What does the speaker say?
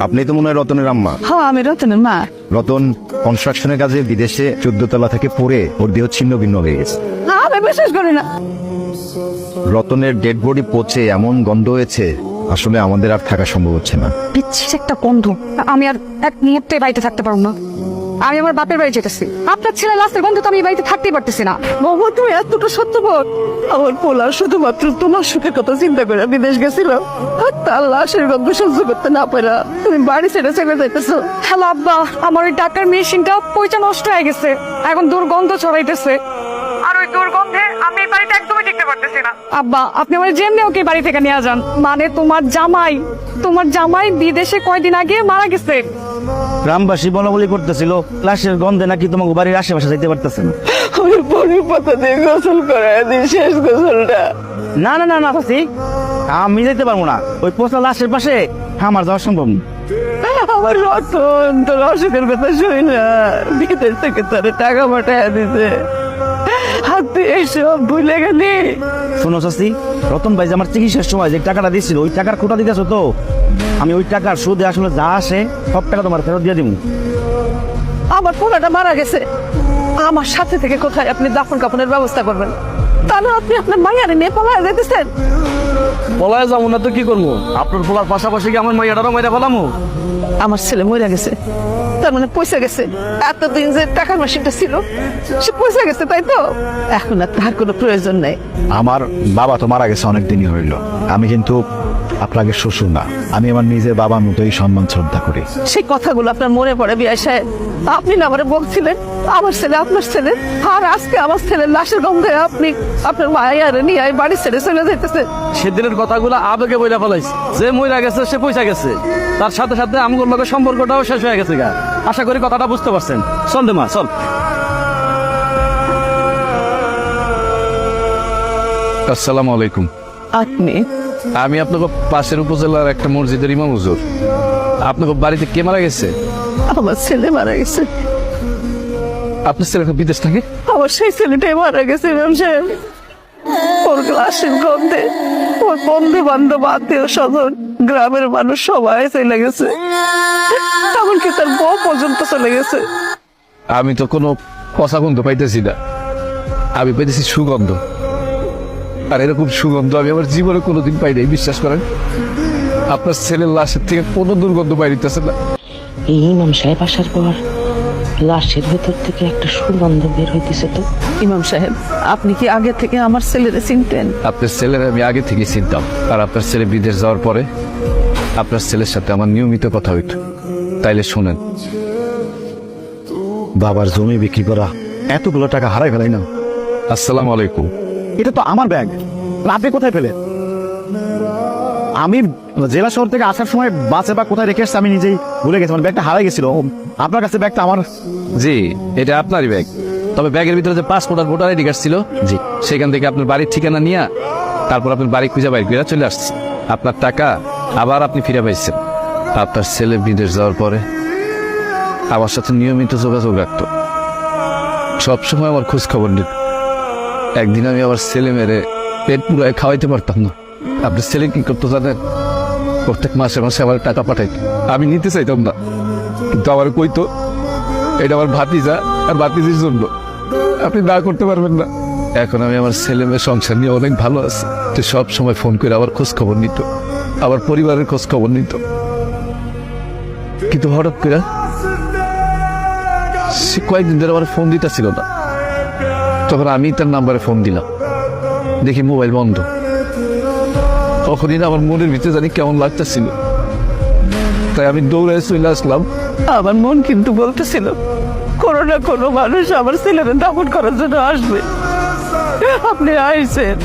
আপনি তো মনে হয় রতনের আম্মা। হ্যাঁ আমি রতনের মা। রতন কনস্ট্রাকশনের কাজে বিদেশে চোদ্দ তলা থেকে পড়ে ওর দেহ ছিন্ন ভিন্ন হয়ে গেছে। না, আমি বিশ্বাস করি না। রতনের ডেড বডি পচে এমন গন্ধ হয়েছে আসলে আমাদের আর থাকা সম্ভব হচ্ছে না। বিচ্ছির একটা গন্ধ। আমি আর এক মুহূর্তে বাড়িতে থাকতে পারব না। আমি আমার বাপের বাড়ি যেতেছি। আপনার ছেলে লাস্টের গন্ধ তো আমি এই বাড়িতে থাকতেই পারতেছি না। বাবা তুমি এতটা সত্যবাদ আমার পোলা শুধুমাত্র তোমার সুখের কথা চিন্তা করে বিদেশ গেছিল আর তার লাশের গন্ধ সহ্য করতে না পারা। তুমি বাড়ি ছেড়ে চলে যাইতেছো। হ্যালো আব্বা আমার ওই টাকার মেশিনটা পয়সা নষ্ট হয়ে গেছে। এখন দুর্গন্ধ ছড়াইতেছে। আর ওই দুর্গন্ধে আমি এই বাড়িতে একদমই টিকতে পারতেছি না। আব্বা আপনি আমার যেমনি ওকে বাড়ি থেকে নিয়ে যান? মানে তোমার জামাই। তোমার জামাই বিদেশে কয়দিন আগে মারা গেছে। গ্রামবাসী বলা করতেছিল লাশের গন্ধে নাকি তোমাকে বাড়ির আশেপাশে যাইতে পারতেছে না। আমি পরের পাতা দিয়ে গোসল করাই দিই শেষ গোসলটা। না না না না চাচি আমি যেতে পারব না। ওই পোস্টা লাশের পাশে আমার যাওয়া সম্ভব না। আমার রতন তোর অসুখের কথা শুই না। বিদেশ থেকে তোর টাকা পাঠায় দিতে এসব ভুলে গেলি। শোনো শাস্তি রতন ভাই যে আমার চিকিৎসার সময় যে টাকাটা দিয়েছিল ওই টাকার খোটা দিতেছো তো? আমি ওই টাকার সুদে আসলে যা আসে সব টাকা তোমার ফেরত দিয়ে দিব আমার পোলাটা মারা গেছে। আমার সাথে থেকে কোথায় আপনি দাফন কাপনের ব্যবস্থা করবেন? তাহলে আপনি আপনার মাইয়ারে নিয়ে পালায় যেতেছেন পলায় যাব না তো কি করব? আপনার পোলার পাশাপাশি কি আমার মাইয়াটারও মাইরা ফেলামো? আমার ছেলে মরে গেছে। তার মানে পয়সা গেছে। এতদিন যে টাকার মেশিনটা ছিল সে পয়সা গেছে তাই তো? এখন আর তার কোনো প্রয়োজন নেই। আমার বাবা তো মারা গেছে অনেক দিনই হইল। আমি কিন্তু আপনাকে শ্বশুর না। আমি আমার নিজের বাবার মতোই সম্মান শ্রদ্ধা করি। সেই কথাগুলো আপনার মনে পড়ে বিয়ে সাহেব? আপনি না আমারে বলছিলেন আমার ছেলে আপনার ছেলে। আর আজকে আমার ছেলের লাশের গন্ধে আপনি আপনার মায়ের নিয়ে আই বাড়ি ছেড়ে চলে যেতেছেন সেদিনের কথাগুলো আবেগে বইলা ফেলাইছি। যে মইরা গেছে সে পয়সা গেছে। তার সাথে সাথে আমগুর লগে সম্পর্কটাও শেষ হয়ে গেছে গা। আশা করি কথাটা বুঝতে পারছেন। চল মা চল। আসসালামু আলাইকুম। আপনি? আমি আপনাকে পাশের উপজেলার একটা মসজিদের ইমাম হুজুর। আপনাকে বাড়িতে কে মারা গেছে? আমার ছেলে মারা গেছে। আপনার ছেলে বিদেশ থাকে? আমার সেই ছেলেটাই মারা গেছে ম্যাম সাহেব। ওর লাশের গন্ধে ওর বন্ধু বান্ধব আত্মীয় স্বজন গ্রামের মানুষ সবাই চলে গেছে। এমনকি তার বউ পর্যন্ত চলে গেছে। আমি তো কোনো কথা গন্ধ পাইতেছি না। আমি পাইতেছি সুগন্ধ। আর এরকম সুগন্ধ আমি আমার জীবনে কোনোদিন পাই নাই বিশ্বাস করেন। আপনার ছেলের লাশের থেকে কোনো দুর্গন্ধ পাই দিতেছে না। এই ইমাম সাহেব আসার পর লাশের ভেতর থেকে একটা সুগন্ধ বের হইতেছে তো। ইমাম সাহেব আপনি কি আগে থেকে আমার ছেলেরে চিনতেন? আপনার ছেলের আমি আগে থেকেই চিনতাম। আর আপনার ছেলে বিদেশ যাওয়ার পরে আপনার ছেলের সাথে আমার নিয়মিত কথা হইতো। তাইলে শোনেন বাবার জমি বিক্রি করা এতগুলো টাকা হারাই ফেলাই না। আসসালামু আলাইকুম। এটা তো আমার ব্যাগ। আপনি কোথায় পেলেন আমি জেলা শহর থেকে আসার সময় বাসে বা কোথায় রেখে এসছি আমি নিজেই ভুলে গেছি। মানে ব্যাগটা হারাই গেছিল। আপনার কাছে ব্যাগটা আমার? জি এটা আপনারই ব্যাগ। তবে ব্যাগের ভিতরে যে পাসপোর্ট আর ভোটার আইডি কার্ড ছিল জি। সেখান থেকে আপনার বাড়ির ঠিকানা নিয়ে তারপর আপনার বাড়ি খুঁজে বাইর করে চলে আসছে। আপনার টাকা আবার আপনি ফিরে পাইছেন। আপনার ছেলে বিদেশ যাওয়ার পরে আমার সাথে নিয়মিত যোগাযোগ রাখতো। সবসময় আমার খোঁজ খবর নিত। একদিন আমি আমার ছেলে মেরে পেট পুরায় খাওয়াইতে পারতাম না। আপনার ছেলে কি করতো জানেন? প্রত্যেক মাসে মাসে আমার টাকা পাঠাইতো আমি নিতে চাইতাম না। কিন্তু আমার কইতো, এটা আমার ভাতিজা আর ভাতিজির জন্য। আপনি না করতে পারবেন না। এখন আমি আমার ছেলে মেয়ে সংসার নিয়ে অনেক ভালো আছি। তো সব সময় ফোন করে আবার খোঁজ খবর নিত। আবার পরিবারের খোঁজ খবর নিত। কিন্তু হঠাৎ করে সে কয়েকদিন ধরে আমার ফোন দিতেছিল না। তখন আমি তার নাম্বারে ফোন দিলাম। দেখি মোবাইল বন্ধ। তখনই না, আমার মনের ভিতরে জানি কেমন লাগতেছিল। তাই আমি দৌড়ে চলে আসলাম। আমার মন কিন্তু বলতেছিল, কোনো না কোনো মানুষ আমার ছেলেদের দাপন করার জন্য আসবে। আপনি আইসেন